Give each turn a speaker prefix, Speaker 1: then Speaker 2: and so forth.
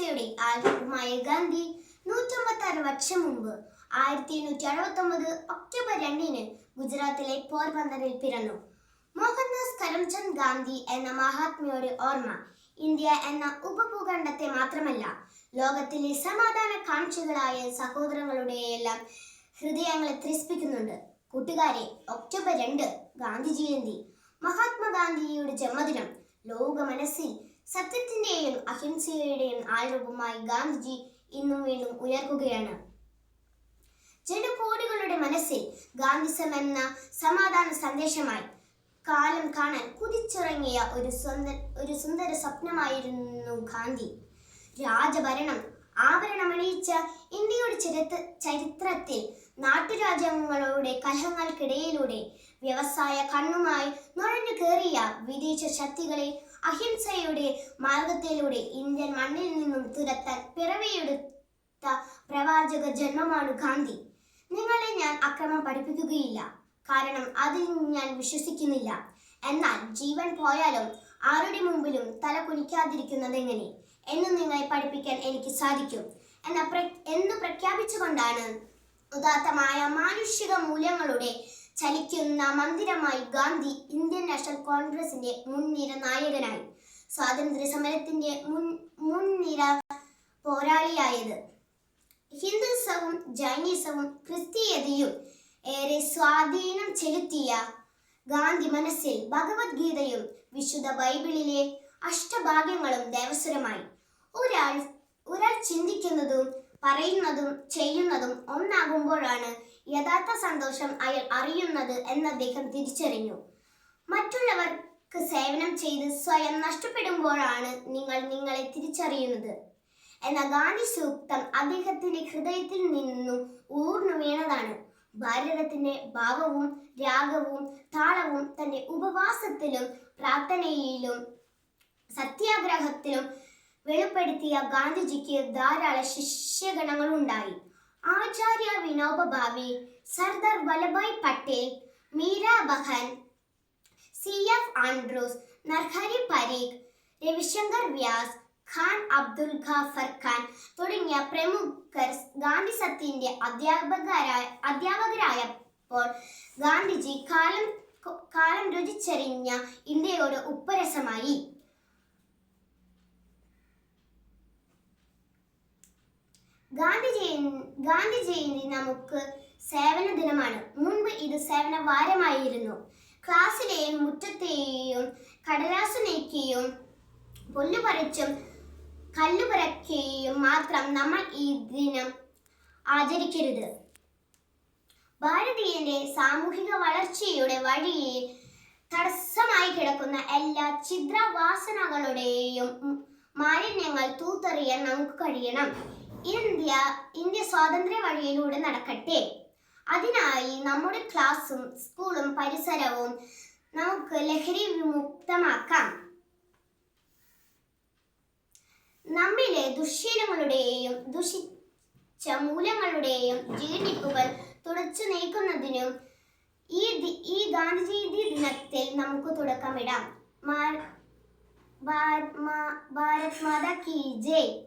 Speaker 1: അഹിംസയുടെ ആഗ്രഹമായ ഗാന്ധി നൂറ്റമ്പത്താറ് വർഷം മുമ്പ് ആയിരത്തി എണ്ണൂറ്റി അറുപത്തി ഒമ്പത് ഒക്ടോബർ രണ്ടിന് ഗുജറാത്തിലെ പോർബന്ദറിൽ പിറന്നു. മോഹൻദാസ് കരംചന്ദ് ഗാന്ധി എന്ന മഹാത്മയുടെ ഓർമ്മ ഇന്ത്യ എന്ന ഉപഭൂഖണ്ഡത്തെ മാത്രമല്ല ലോകത്തിലെ സമാധാന കാക്ഷികളായ സഹോദരങ്ങളുടെ എല്ലാം ഹൃദയങ്ങളെ ത്രസിപ്പിക്കുന്നുണ്ട്. കൂട്ടുകാരെ ഒക്ടോബർ രണ്ട് ഗാന്ധി ജയന്തി മഹാത്മാഗാന്ധിയുടെ ജന്മദിനം ലോക മനസ്സിൽ സത്യത്തിന്റെയും അഹിംസയുടെയും ആൾരൂപമായി ഗാന്ധിജി ഇന്നും വീണ്ടും ഉയർക്കുകയാണ്. ജനകോടികളുടെ മനസ്സിൽ ഗാന്ധിസം എന്ന സമാധാന സന്ദേശമായി കാലം കാണാൻ കുതിച്ചിറങ്ങിയ ഒരു സ്വന്ത ഒരു സുന്ദര സ്വപ്നമായിരുന്നു ഗാന്ധി. രാജഭരണം ആഭരണമണിയിച്ച ഇന്ത്യയുടെ ചരിത്ര ചരിത്രത്തിൽ നാട്ടുരാജ്യങ്ങളുടെ കലഹങ്ങൾക്കിടയിലൂടെ വ്യവസായ കണ്ണുമായി നുഴഞ്ഞു വിദേശ ശക്തികളെ അഹിംസയുടെ മാർഗത്തിലൂടെ ഇന്ത്യൻ മണ്ണിൽ നിന്നും തുരത്താൻ പിറവിയെടുത്ത പ്രവാചക ജന്മമാണ് ഗാന്ധി. നിങ്ങളെ ഞാൻ അക്രമം പഠിപ്പിക്കുകയില്ല. കാരണം അതിൽ ഞാൻ വിശ്വസിക്കുന്നില്ല. എന്നാൽ ജീവൻ പോയാലും ആരുടെ മുമ്പിലും തല കുനിക്കാതിരിക്കുന്നത് എങ്ങനെ? എന്ന് നിങ്ങളെ പഠിപ്പിക്കാൻ എനിക്ക് സാധിക്കും. എന്ന പ്ര എന്ന് പ്രഖ്യാപിച്ചുകൊണ്ടാണ് ഉദാത്തമായ മാനുഷിക മൂല്യങ്ങളുടെ ചലിക്കുന്ന മന്ദിരമായി ഗാന്ധി ഇന്ത്യൻ നാഷണൽ കോൺഗ്രസിന്റെ മുൻനിര നായകനായി. സ്വാതന്ത്ര്യ സമരത്തിന്റെ മുൻ മുൻനിര പോരാളിയായത്. ഹിന്ദുസവും ജൈനിസവും ക്രിസ്തീയതയും ഏറെ സ്വാധീനം ചെലുത്തിയ ഗാന്ധി മനസ്സിൽ ഭഗവത്ഗീതയും വിശുദ്ധ ബൈബിളിലെ അഷ്ടഭാഗ്യങ്ങളും ദേവസ്വരമായി. ഒരാൾ ഒരാൾ ചിന്തിക്കുന്നതും പറയുന്നതും ചെയ്യുന്നതും ഒന്നാകുമ്പോഴാണ് യഥാർത്ഥ സന്തോഷം അയാൾ അറിയുന്നത് എന്ന് അദ്ദേഹം തിരിച്ചറിഞ്ഞു. മറ്റുള്ളവർക്ക് സേവനം ചെയ്ത് സ്വയം നഷ്ടപ്പെടുമ്പോഴാണ് നിങ്ങൾ നിങ്ങളെ തിരിച്ചറിയുന്നത്. എന്ന ഗാന്ധി സൂക്തം അദ്ദേഹത്തിന്റെ ഹൃദയത്തിൽ നിന്നും ഊർന്നു വീണതാണ്. ഭാരതത്തിന്റെ ഭാവവും രാഗവും താളവും തന്റെ ഉപവാസത്തിലും പ്രാർത്ഥനയിലും സത്യാഗ്രഹത്തിലും വെളിപ്പെടുത്തിയ ഗാന്ധിജിക്ക് ധാരാളം ശിഷ്യഗണങ്ങൾ ഉണ്ടായി Acharya Vinoba Bhave Sardar Vallabhbhai Patel Meera Behn C F Andrews Narhari Parikh Ravishankar Vyas Khan Abdul Ghaffar Khan തുടങ്ങിയ പ്രമുഖർ ഗാന്ധി സത്യന്റെ അധ്യാപകരായ അധ്യാപകരായപ്പോൾ ഗാന്ധിജി കാലം കാലം രുചിച്ചറിഞ്ഞ ഇന്ത്യയോട് ഉപ്പരസമായി. ഗാന്ധി ജയന്തി നമുക്ക് സേവന ദിനമാണ് മുൻപ് ഇത് സേവന വാരമായിരുന്നു ക്ലാസ്സിലെയും മുറ്റത്തെയും കടലാസ് നീക്കിയും പുല്ല് പറിച്ചും കല്ല് പുരക്കുകയും മാത്രം നമ്മൾ ഈ ദിനം ആചരിക്കരുത്. ഭാരതീയന്റെ സാമൂഹിക വളർച്ചയുടെ വഴിയിൽ തടസ്സമായി കിടക്കുന്ന എല്ലാ ഛിദ്രവാസനകളുടെയും മാലിന്യങ്ങൾ തൂത്തെറിയാൻ നമുക്ക് കഴിയണം. ഇന്ത്യ ഇന്ത്യ സ്വാതന്ത്ര്യ വഴിയിലൂടെ നടക്കട്ടെ. അതിനായി നമ്മുടെ ക്ലാസ്സും സ്കൂളും പരിസരവും നമുക്ക് ലഹരി വിമുക്തമാക്കാം. നമ്മിലെ ദുശ്ശീലങ്ങളുടെയും ദുഷിച്ച മൂലങ്ങളുടെയും ജീർണിപ്പുകൾ തുടച്ചു നീക്കുന്നതിനും ഈ ഈ ഗാന്ധിജയന്തി ദിനത്തിൽ നമുക്ക് തുടക്കമിടാം. ഭാരത് മാതാ കി ജയ്.